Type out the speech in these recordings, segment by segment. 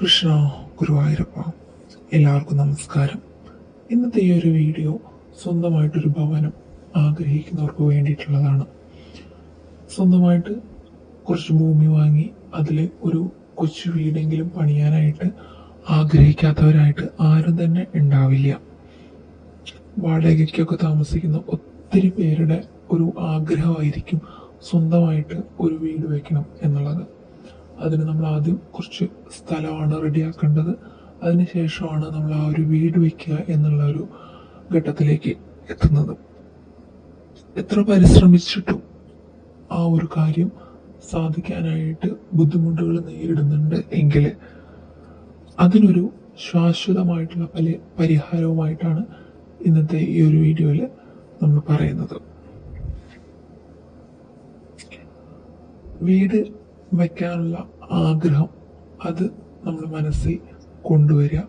കൃഷ്ണ ഗുരുവായൂരപ്പ എല്ലാവർക്കും നമസ്കാരം. ഇന്നത്തെ ഈ ഒരു വീഡിയോ സ്വന്തമായിട്ടൊരു ഭവനം ആഗ്രഹിക്കുന്നവർക്ക് വേണ്ടിയിട്ടുള്ളതാണ്. സ്വന്തമായിട്ട് കുറച്ച് ഭൂമി വാങ്ങി അതിൽ ഒരു കൊച്ചു വീടെങ്കിലും പണിയാനായിട്ട് ആഗ്രഹിക്കാത്തവരായിട്ട് ആരും തന്നെ ഉണ്ടാവില്ല. വാടകയ്ക്കൊക്കെ താമസിക്കുന്ന ഒത്തിരി പേരുടെ ഒരു ആഗ്രഹമായിരിക്കും സ്വന്തമായിട്ട് ഒരു വീട് വയ്ക്കണം എന്നുള്ളത്. അതിന് നമ്മൾ ആദ്യം കുറച്ച് സ്ഥലമാണ് റെഡിയാക്കേണ്ടത്. അതിനുശേഷമാണ് നമ്മൾ ആ ഒരു വീട് വയ്ക്കുക എന്നുള്ള ഒരു ഘട്ടത്തിലേക്ക് എത്തുന്നത്. എത്ര പരിശ്രമിച്ചിട്ടും ആ ഒരു കാര്യം സാധിക്കാനായിട്ട് ബുദ്ധിമുട്ടുകൾ നേരിടുന്നുണ്ട് എങ്കിൽ അതിനൊരു ശാശ്വതമായിട്ടുള്ള പല പരിഹാരവുമായിട്ടാണ് ഇന്നത്തെ ഈ ഒരു വീഡിയോയിൽ നമ്മൾ പറയുന്നത്. വീട് വയ്ക്കാനുള്ള ആഗ്രഹം അത് നമ്മൾ മനസ്സിൽ കൊണ്ടുവരിക.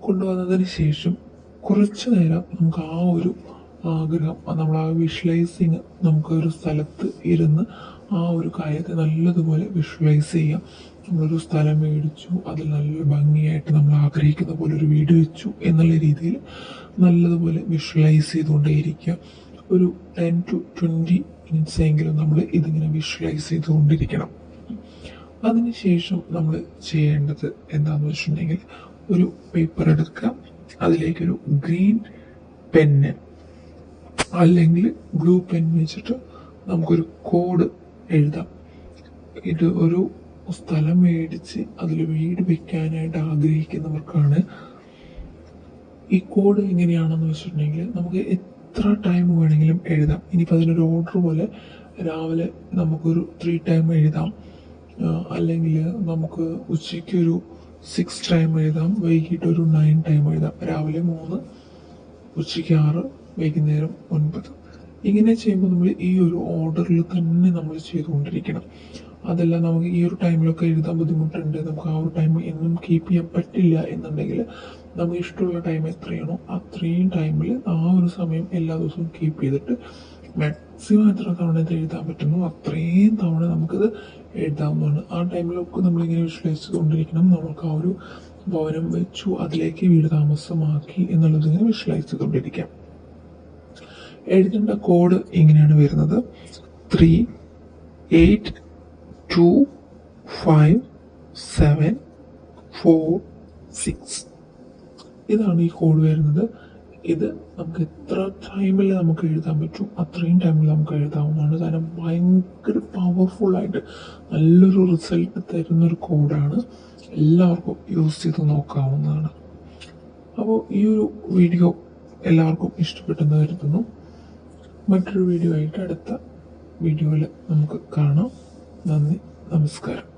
കൊണ്ടുവന്നതിന് ശേഷം കുറച്ചു നേരം നമുക്ക് ആ ഒരു ആഗ്രഹം നമ്മൾ ആ വിഷ്വലൈസിങ് നമുക്ക് ഒരു സ്ഥലത്ത് ഇരുന്ന് ആ ഒരു കാര്യത്തെ നല്ലതുപോലെ വിഷ്വലൈസ് ചെയ്യാം. നമ്മളൊരു സ്ഥലം മേടിച്ചു അതിൽ നല്ല ഭംഗിയായിട്ട് നമ്മൾ ആഗ്രഹിക്കുന്ന പോലെ ഒരു വീട് വെച്ചു എന്നുള്ള രീതിയിൽ നല്ലതുപോലെ വിഷ്വലൈസ് ചെയ്തുകൊണ്ടേയിരിക്കുക. ഒരു ടെൻ ടു ട്വന്റി മിനിറ്റ്സ് എങ്കിലും നമ്മൾ ഇതിങ്ങനെ വിഷ്വലൈസ് ചെയ്തുകൊണ്ടിരിക്കണം. അതിനുശേഷം നമ്മൾ ചെയ്യേണ്ടത് എന്താണെന്ന് വെച്ചിട്ടുണ്ടെങ്കിൽ ഒരു പേപ്പർ എടുക്കുക. അതിലേക്കൊരു ഗ്രീൻ പെന്ന് അല്ലെങ്കിൽ ബ്ലൂ പെൻ വെച്ചിട്ട് നമുക്കൊരു കോഡ് എഴുതാം. ഇത് ഒരു സ്ഥലം മേടിച്ച് അതിൽ വീട് വെക്കാനായിട്ട് ആഗ്രഹിക്കുന്നവർക്കാണ്. ഈ കോഡ് എങ്ങനെയാണെന്ന് വെച്ചിട്ടുണ്ടെങ്കിൽ നമുക്ക് എത്ര ടൈം വേണമെങ്കിലും എഴുതാം. ഇനിയിപ്പോൾ അതിനൊരു ഓർഡർ പോലെ രാവിലെ നമുക്കൊരു ത്രീ ടൈം എഴുതാം. അല്ലെങ്കിൽ നമുക്ക് ഉച്ചയ്ക്കൊരു സിക്സ് ടൈം എഴുതാം വൈകിട്ട് ഒരു നയൻ ടൈം എഴുതാം. രാവിലെ മൂന്ന് ഉച്ചയ്ക്ക് ആറ് വൈകുന്നേരം ഒൻപത്. ഇങ്ങനെ ചെയ്യുമ്പോൾ നമ്മൾ ഈ ഒരു ഓർഡറിൽ തന്നെ നമ്മൾ ചെയ്തുകൊണ്ടിരിക്കണം. അതല്ല നമുക്ക് ഈ ഒരു ടൈമിലൊക്കെ എഴുതാൻ ബുദ്ധിമുട്ടുണ്ട്. നമുക്ക് ആ ഒരു ടൈം എന്നും കീപ്പ് ചെയ്യാൻ പറ്റില്ല എന്നുണ്ടെങ്കിൽ നമുക്ക് ഇഷ്ടമുള്ള ടൈം എത്രയാണോ അത്രയും ടൈമിൽ ആ ഒരു സമയം എല്ലാ ദിവസവും കീപ്പ് ചെയ്തിട്ട് മാക്സിമം എത്ര തവണ ഇത് എഴുതാൻ പറ്റുന്നു. അത്രയും തവണ നമുക്കിത് എഴുതാവുന്നതാണ്. ആ ടൈമിലൊക്കെ നമ്മളിങ്ങനെ വിഷ്വലൈസ് ചെയ്തുകൊണ്ടിരിക്കണം നമുക്ക് ആ ഒരു ഭവനം വെച്ചു അതിലേക്ക് വീട് താമസമാക്കി എന്നുള്ളത് ഇങ്ങനെ വിഷ്വലൈസ് ചെയ്തുകൊണ്ടിരിക്കാം എഴുതേണ്ട കോഡ് ഇങ്ങനെയാണ് വരുന്നത്. Three eight two five seven four six. ഇതാണ് ഈ കോഡ് വരുന്നത്. ഇത് നമുക്ക് എത്ര ടൈമിൽ നമുക്ക് എഴുതാൻ പറ്റും? അത്രയും ടൈമിൽ നമുക്ക് എഴുതാവുന്നതാണ്. കാരണം ഭയങ്കര ആയിട്ട് നല്ലൊരു റിസൾട്ട് തരുന്ന ഒരു കോഡാണ് എല്ലാവർക്കും യൂസ് ചെയ്ത് നോക്കാവുന്നതാണ്. അപ്പോൾ ഈ ഒരു വീഡിയോ എല്ലാവർക്കും ഇഷ്ടപ്പെട്ടെന്ന് കരുതുന്നു. മറ്റൊരു വീഡിയോ ആയിട്ട് അടുത്ത വീഡിയോയിൽ നമുക്ക് കാണാം. നന്ദി നമസ്കാരം.